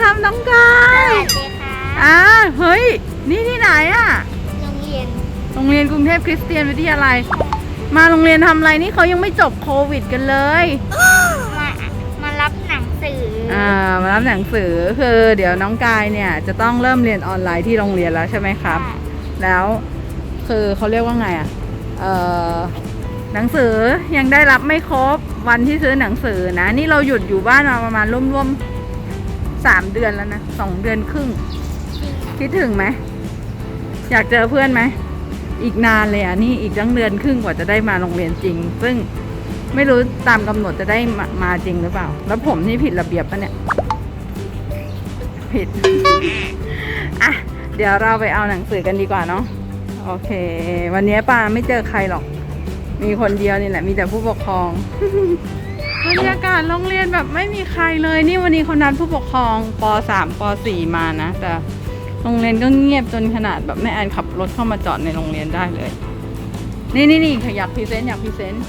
ครับน้องกาสยวัสดีค่ะอ่าเฮ้ย นี่ที่ไหนอะโรงเรียน โรงเรียนกรุงเทพคริสเตียนวิทยาลัย มาโรงเรียนทำอะไรนี่เขายังไม่จบโควิดกันเลย มา มารับหนังสือออ่า มารับหนังสือคือเดี๋ยวน้องกายเนี่ยจะต้องเริ่มเรียนออนไลน์ที่โรงเรียนแล้วใช่ไหมครับค่ะแล้วคือเขาเรียกว่าไงอะ่ะ เออหนังสือยังได้รับไม่ครบวันที่ซื้อหนังสือนะ นี่เราหยุดอยู่บ้านมาประมาณร่วมๆ สามเดือนแล้วนะสองเดือนครึ่ง คิดถึงไหม อยากเจอเพื่อนไหม อีกนานเลยอะ นี่อีกตั้งเดือนครึ่งกว่าจะได้มาโรงเรียนจริง ซึ่งไม่รู้ตามกำหนดจะได้มามาจริงหรือเปล่า แล้วผมนี่ผิดระเบียบปะเนี่ย ผิด อะ เดี๋ยวเราไปเอาหนังสือกันดีกว่าเนาะ โอเค วันนี้ป้าไม่เจอใครหรอก มีคนเดียวนี่แหละ มีแต่ผู้ปกครอง บรรยากาศโรงเรียนแบบไม่มีใครเลยนี่วันนี้เขานัดผู้ปกครองป .3 ป .4 มานะ แต่โรงเรียนก็เงียบจนขนาดแบบแม่แอนขับรถเข้ามาจอดในโรงเรียนได้เลย นี่นี่นี่อยากพรีเซนต์อยากพรีเซนต์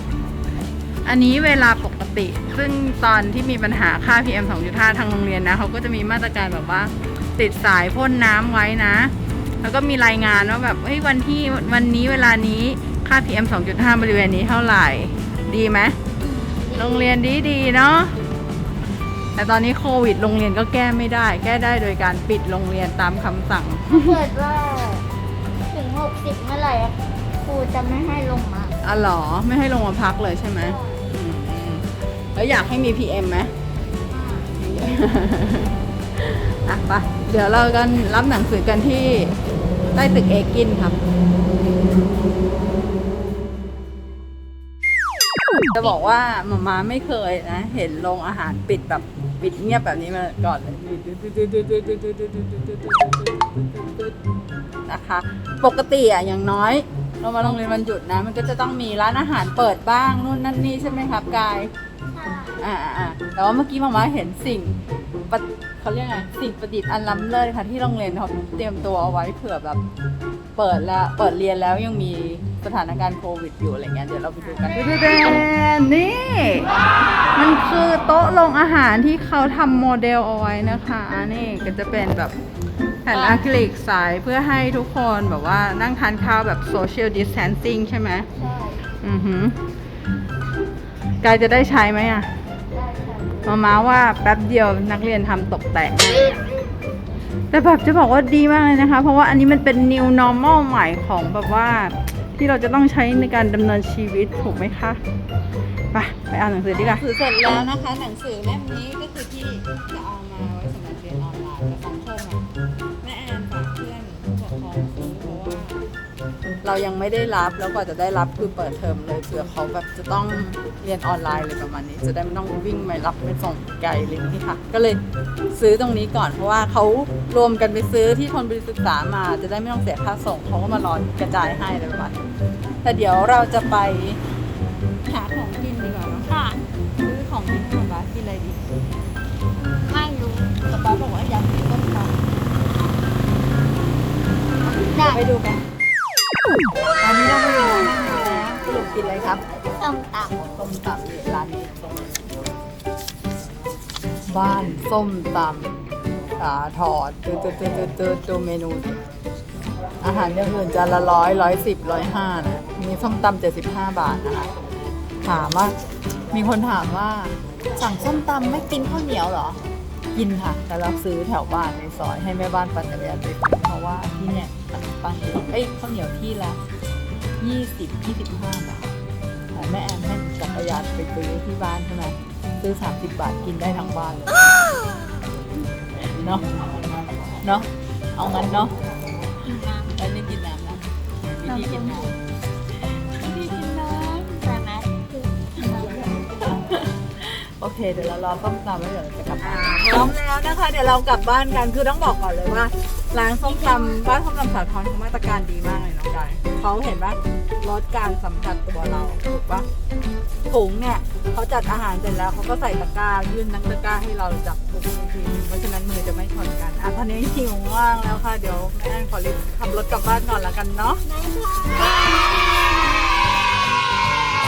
อันนี้เวลาปกติ ซึ่งตอนที่มีปัญหาค่า PM 2.5 ทางโรงเรียนนะเขาก็จะมีมาตรการแบบว่า ติดสายพ่นน้ำไว้นะ แล้วก็มีรายงานว่าแบบเฮ้ยวันที่วันนี้เวลานี้ค่า PM 2.5 บริเวณนี้เท่าไหร่ดีไหม โรงเรียนดีดีๆเนาะแต่ตอนนี้โควิดโรงเรียนก็แก้ไม่ได้ แก้ได้โดยการปิดโรงเรียนตามคำสั่ง ถ้าเกิดว่าถึง 60 เมื่อไหร่อะครูจะไม่ให้ลงมา อ๋อเหรอไม่ให้ลงมาพักเลยใช่ไหมอืมแล้วอยากให้มี PM ไหม อะไปะเดี๋ยวเรากันรับหนังสือกันที่ใต้ตึกเอกินครับ จะบอกว่าหมามาไม่เคยนะ เห็นโรงอาหารปิดแบบปิดเงียบแบบนี้มาก่อนเลยนะคะ ปกติอะอย่างน้อย เรามาโรงเรียนวันหยุดนะ มันก็จะต้องมีร้านอาหารเปิดบ้างนู่นนั่นนี่ใช่ไหมครับกายอ่าอ่าแต่ว่าเมื่อกี้หมามาเห็นสิ่งเขาเรียกไงสิ่งประดิษฐ์อันล้ำเลิศค่ะที่โรงเรียนเขาเตรียมตัวเอาไว้เผื่อแบบ เปิดแล้วเปิดเรียนแล้วยังมี สถานการณ์โควิดอยู่อะไรเงี้ยเดี๋ยวเราไปดูกันเดนนี่ มันคือโต๊ะลงอาหารที่เขาทำโมเดลเอาไว้นะคะนี่ก็จะเป็นแบบแผ่นอะคริลิกใสเพื่อให้ทุกคนแบบว่านั่งทานข้าวแบบโซเชียลดิส a ทนซิ่งใช่ไหมใช่อือหือกายจะได้ใช้ไหมอะได้ค่ะมาม้าว่าแป๊บเดียวนักเรียนทำตกแต่งแต่แบบจะบอกว่าดีมากเลยนะคะ เพราะว่าอันนี้มันเป็น new normal ใหม่ของแบบว่า ที่เราจะต้องใช้ในการดำเนินชีวิตถูกไหมคะ ไป ไปอ่านหนังสือดีกว่า หนังสือเสร็จแล้วนะคะ หนังสือเล่มนี้ก็คือที่จะเอามาไว้สำหรับ เรายังไม่ได้รับแล้วกว่าจะได้รับคือเปิดเทอมเลยเผื่อเขาแบบจะต้องเรียนออนไลน์เลยประมาณนี้ จะได้ไม่ต้องวิ่งไปรับไปส่งไกลอะไรอย่างนี้ค่ะ ก็เลยซื้อตรงนี้ก่อนเพราะว่าเขารวมกันไปซื้อที่ทนบริศึกษามา จะได้ไม่ต้องเสียค่าส่งเขาก็มารอกระจายให้อะไรประมาณนี้แต่เดี๋ยวเราจะไปหาของกินดีกว่าเนอะค่ะ ซื้อของกินให้ป๊าป๊ากินอะไรดีไม่รู้ป๊าป๊าบอกว่าอยากกินต้มตำได้ไปดูกัน กินอะไรครับส้มตส้มตำนี่ร้านนี้ตรงบ้านส้มตำขาทอดตืดตืดตืดตืดตืดดูเมนูดิอาหารอย่างอื่นจานละร้อยร้อยสิบร้อยห้านะมีส้มตำเจ็ดสิบห้าบาทนะคะ ถามว่า มีคนถามว่า สั่งส้มตำไม่กินข้าวเหนียวเหรอ กินค่ะ แต่เราซื้อแถวบ้านในซอยให้แม่บ้านปั่นจักรยานไปซื้อเพราะว่าที่เนี่ยปั่นเอ้ยข้าวเหนียวที่ละยี่สิบยี่สิบห้าบาท ยานไปซื้อที่บ้านใช่ไหมซื้อสามสิบบาทกินได้ทั้งบ้านเลยเนาะเนาะเอางั้นเนาะแล้วนี่กินน้ำนะวิธีกินน้ำ โอเค เดี๋ยวเรารอส้มตำแล้วเดี๋ยวเราจะกลับบ้านพร้อมแล้วนะคะ เดี๋ยวเรากลับบ้านกันคือต้องบอกก่อนเลยว่าร้านส้มตำบ้านส้มตำสาทรเขามาตรการดีมากเลยน้องกายเขาเห็นปะลดการสัมผัสตัวเราถูกปะถุงเนี่ยเขาจัดอาหารเสร็จแล้วเขาก็ใส่ตะกร้ายื่นนังตะกร้าให้เราจับถุงอีกทีเพราะฉะนั้นมือจะไม่ชนกันอะตอนนี้หิวมากแล้วค่ะเดี๋ยวแม่แอนขอรีบขับรถกลับบ้านก่อนแล้วกันเนาะ